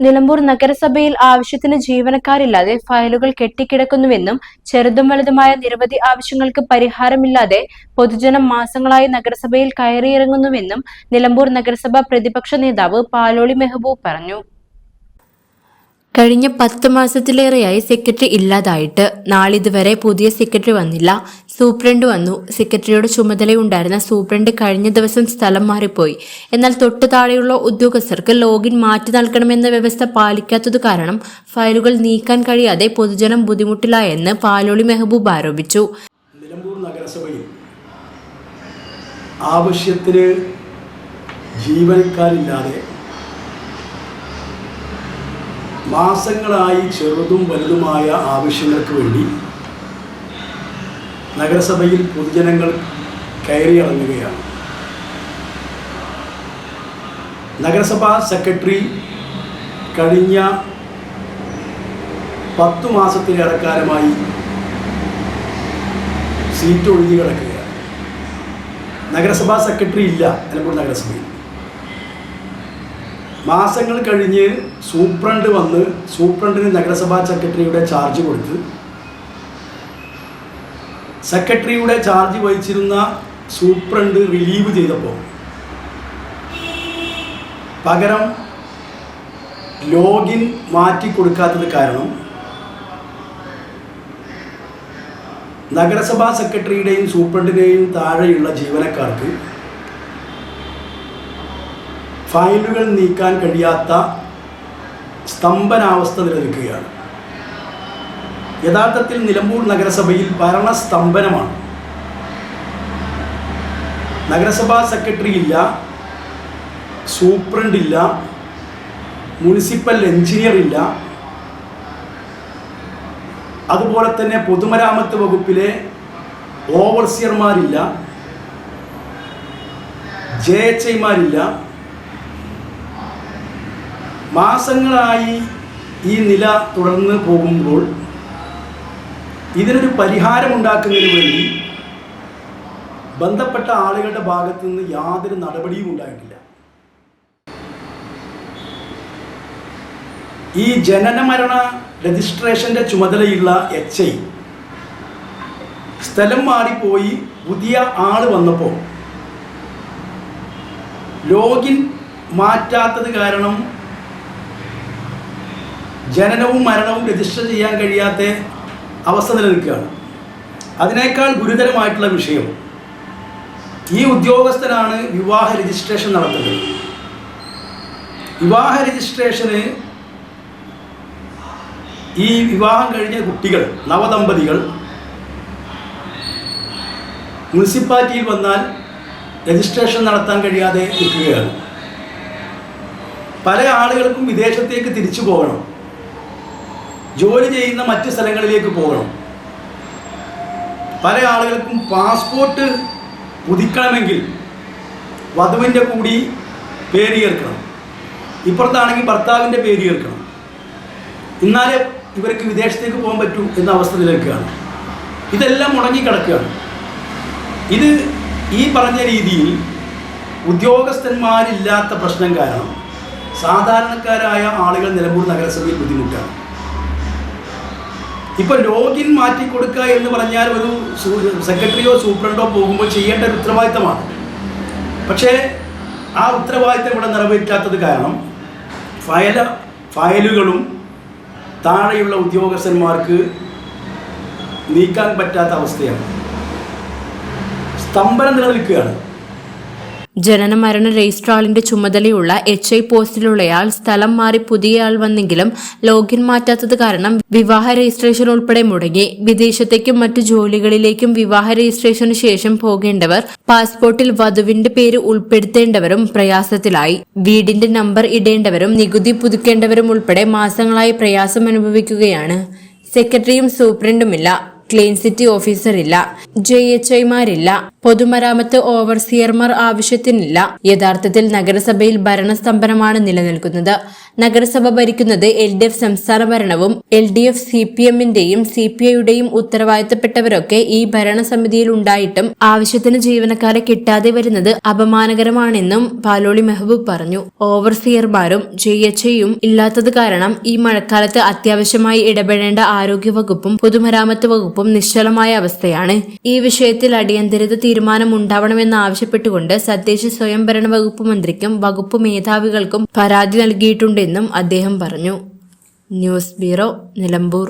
നിലമ്പൂർ നഗരസഭയിൽ ആവശ്യത്തിന് ജീവനക്കാരില്ലാതെ ഫയലുകൾ കെട്ടിക്കിടക്കുന്നുവെന്നും ചെറുതും വലുതുമായ നിരവധി ആവശ്യങ്ങൾക്ക് പരിഹാരമില്ലാതെ പൊതുജനം മാസങ്ങളായി നഗരസഭയിൽ കയറിയിറങ്ങുന്നുവെന്നും നിലമ്പൂർ നഗരസഭ പ്രതിപക്ഷ നേതാവ് പാലോളി മെഹബൂബ് പറഞ്ഞു. കഴിഞ്ഞ പത്ത് മാസത്തിലേറെയായി സെക്രട്ടറി ഇല്ലാതായിട്ട്. നാളിതുവരെ പുതിയ സെക്രട്ടറി വന്നില്ല. സൂപ്രണ്ട് വന്നു. സെക്രട്ടറിയുടെ ചുമതലയുണ്ടായിരുന്ന സൂപ്രണ്ട് കഴിഞ്ഞ ദിവസം സ്ഥലം മാറിപ്പോയി. എന്നാൽ തൊട്ടു താഴെയുള്ള ഉദ്യോഗസ്ഥർക്ക് ലോഗിൻ മാറ്റി നൽകണമെന്ന വ്യവസ്ഥ പാലിക്കാത്തത് കാരണം ഫയലുകൾ നീക്കാൻ കഴിയാതെ പൊതുജനം ബുദ്ധിമുട്ടിലായെന്ന് പാലോളി മെഹബൂബ് ആരോപിച്ചു. നഗരസഭയിൽ ആവശ്യത്തിന് ജീവനക്കാരില്ലാതെ മാസങ്ങളായി ചെറുതും വലുതുമായ ആവശ്യങ്ങൾക്ക് വേണ്ടി നഗരസഭയിൽ പൊതുജനങ്ങൾ കയറി ഇറങ്ങുകയാണ്. നഗരസഭാ സെക്രട്ടറി കഴിഞ്ഞ പത്തു മാസത്തിലേറെക്കാലമായി സീറ്റ് ഒഴുകി കിടക്കുകയാണ്. നഗരസഭാ സെക്രട്ടറി ഇല്ല നിലമ്പൂർ നഗരസഭയിൽ. മാസങ്ങൾ കഴിഞ്ഞ് സൂപ്രണ്ട് വന്ന് സൂപ്രണ്ടിന് നഗരസഭാ സെക്രട്ടറിയുടെ ചാർജ് കൊടുത്ത് സെക്രട്ടറിയുടെ ചാർജ് വഹിച്ചിരുന്ന സൂപ്രണ്ട് റിലീവ് ചെയ്തപ്പോൾ പകരം ലോഗിൻ മാറ്റി കൊടുക്കാത്തത് കാരണം നഗരസഭാ സെക്രട്ടറിയുടെയും സൂപ്രണ്ടിന്റെയും താഴെയുള്ള ജീവനക്കാർക്ക് ഫയലുകൾ നീക്കാൻ കഴിയാത്ത സ്തംഭനാവസ്ഥ നിലനിൽക്കുകയാണ്. യഥാർത്ഥത്തിൽ നിലമ്പൂർ നഗരസഭയിൽ ഭരണസ്തംഭനമാണ്. നഗരസഭാ സെക്രട്ടറി ഇല്ല സൂപ്രണ്ട് ഇല്ല മുനിസിപ്പൽ എഞ്ചിനീയർ ഇല്ല. അതുപോലെ തന്നെ പൊതുമരാമത്ത് വകുപ്പിലെ ഓവർസിയർമാരില്ല ജെ എച്ച് ഐമാരില്ല മാസങ്ങളായി ഈ നില തുടർന്ന് പോകുമ്പോൾ ഇതിനൊരു പരിഹാരം പരിഹാരമുണ്ടാക്കുന്നതിന് വേണ്ടി ബന്ധപ്പെട്ട ആളുകളുടെ ഭാഗത്തു നിന്ന് യാതൊരു നടപടിയും ഉണ്ടായിട്ടില്ല. ഈ ജനനമരണ രജിസ്ട്രേഷന്റെ ചുമതലയുള്ള എച്ച് ഐ സ്ഥലം മാറിപ്പോയി പുതിയ ആൾ വന്നപ്പോൾ. ലോഗിൻ മാറ്റാത്തത് കാരണം ജനനവും മരണവും രജിസ്റ്റർ ചെയ്യാൻ കഴിയാത്ത അവസ്ഥ നിലനിൽക്കുകയാണ്. അതിനേക്കാൾ ഗുരുതരമായിട്ടുള്ള വിഷയം ഈ ഉദ്യോഗസ്ഥനാണ് വിവാഹ രജിസ്ട്രേഷൻ നടത്തുന്നത്. വിവാഹ രജിസ്ട്രേഷന് ഈ വിവാഹം കഴിഞ്ഞ കുട്ടികൾ നവദമ്പതികൾ മുനിസിപ്പാലിറ്റിയിൽ വന്നാൽ രജിസ്ട്രേഷൻ നടത്താൻ കഴിയാതെ നിൽക്കുകയാണ്. പല ആളുകൾക്കും വിദേശത്തേക്ക് തിരിച്ചു പോകണം. ജോലി ചെയ്യുന്ന മറ്റ് സ്ഥലങ്ങളിലേക്ക് പോകണം. പല ആളുകൾക്കും പാസ്പോർട്ട് പുതുക്കണമെങ്കിൽ വധുവിന്റെ കൂടി പേര് ചേർക്കണം. ഇപ്പുറത്താണെങ്കിൽ ഭർത്താവിന്റെ പേര് ചേർക്കണം. എന്നാലേ ഇവർക്ക് വിദേശത്തേക്ക് പോകാൻ പറ്റൂ എന്ന അവസ്ഥ നിലനിൽക്കുകയാണ്. ഇതെല്ലാം മുടങ്ങിക്കിടക്കുകയാണ്. ഇത് ഈ പറഞ്ഞ രീതിയിൽ ഉദ്യോഗസ്ഥന്മാരില്ലാത്ത പ്രശ്നം കാരണം സാധാരണക്കാരായ ആളുകൾ നിലമ്പൂർ നഗരസഭയിൽ ബുദ്ധിമുട്ടാണ്. ഇപ്പൊ ലോഗിൻ മാറ്റി കൊടുക്കുക എന്ന് പറഞ്ഞാൽ ഒരു സെക്രട്ടറിയോ സൂപ്രണ്ടോ പോകുമ്പോൾ ചെയ്യേണ്ട ഒരു ഉത്തരവാദിത്തമാണ്. പക്ഷേ ആ ഉത്തരവാദിത്തം ഇവിടെ നിറവേറ്റാത്തത് കാരണം ഫയല ഫയലുകളും താഴെയുള്ള ഉദ്യോഗസ്ഥന്മാർക്ക് നീക്കാൻ പറ്റാത്ത അവസ്ഥയാണ്. സ്തംഭനം നിലനിൽക്കുകയാണ്. ജനന മരണ രജിസ്ട്രാളിന്റെ ചുമതലയുള്ള എച്ച് ഐ പോസ്റ്റിലുള്ളയാൾ സ്ഥലം മാറി പുതിയയാൾ വന്നെങ്കിലും ലോഗിൻ മാറ്റാത്തത് കാരണം വിവാഹ രജിസ്ട്രേഷൻ ഉൾപ്പെടെ മുടങ്ങി. വിദേശത്തേക്കും മറ്റു ജോലികളിലേക്കും വിവാഹ രജിസ്ട്രേഷന് ശേഷം പോകേണ്ടവർ പാസ്പോർട്ടിൽ വധുവിന്റെ പേര് ഉൾപ്പെടുത്തേണ്ടവരും പ്രയാസത്തിലായി. വീടിന്റെ നമ്പർ ഇടേണ്ടവരും നികുതി പുതുക്കേണ്ടവരും ഉൾപ്പെടെ മാസങ്ങളായി പ്രയാസം അനുഭവിക്കുകയാണ് സെക്രട്ടറിയും സൂപ്രണ്ടുമില്ല. ക്ലീൻ സിറ്റി ഓഫീസർ ഇല്ല ജെ എച്ച് ഐമാരില്ല പൊതുമരാമത്ത് ഓവർസിയർമാർ ആവശ്യത്തിനില്ല. യഥാർത്ഥത്തിൽ നഗരസഭയിൽ ഭരണസ്തംഭനമാണ് നിലനിൽക്കുന്നത്. നഗരസഭ ഭരിക്കുന്നത് എൽ ഡി എഫ് സംസ്ഥാന ഭരണവും L D F C P എമ്മിന്റെയും C P ഐയുടെയും ഉത്തരവാദിത്തപ്പെട്ടവരൊക്കെ ഈ ഭരണസമിതിയിൽ ഉണ്ടായിട്ടും ആവശ്യത്തിന് ജീവനക്കാരെ കിട്ടാതെ വരുന്നത് അപമാനകരമാണെന്നും പാലോളി മെഹബൂബ് പറഞ്ഞു. ഓവർസിയർമാരും ജെ എച്ച് ഐയും ഇല്ലാത്തത് കാരണം ഈ മഴക്കാലത്ത് അത്യാവശ്യമായി ഇടപെടേണ്ട ആരോഗ്യ വകുപ്പും പൊതുമരാമത്ത് വകുപ്പും നിശ്ചലമായ അവസ്ഥയാണ്. ഈ വിഷയത്തിൽ അടിയന്തരത ആവശ്യപ്പെട്ടുകൊണ്ട് തദ്ദേശ സ്വയംഭരണ വകുപ്പ് മന്ത്രിക്കും വകുപ്പ് മേധാവികൾക്കും പരാതി നൽകിയിട്ടുണ്ടെന്നും അദ്ദേഹം പറഞ്ഞു news bureau Nilambur.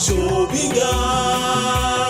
Shobika.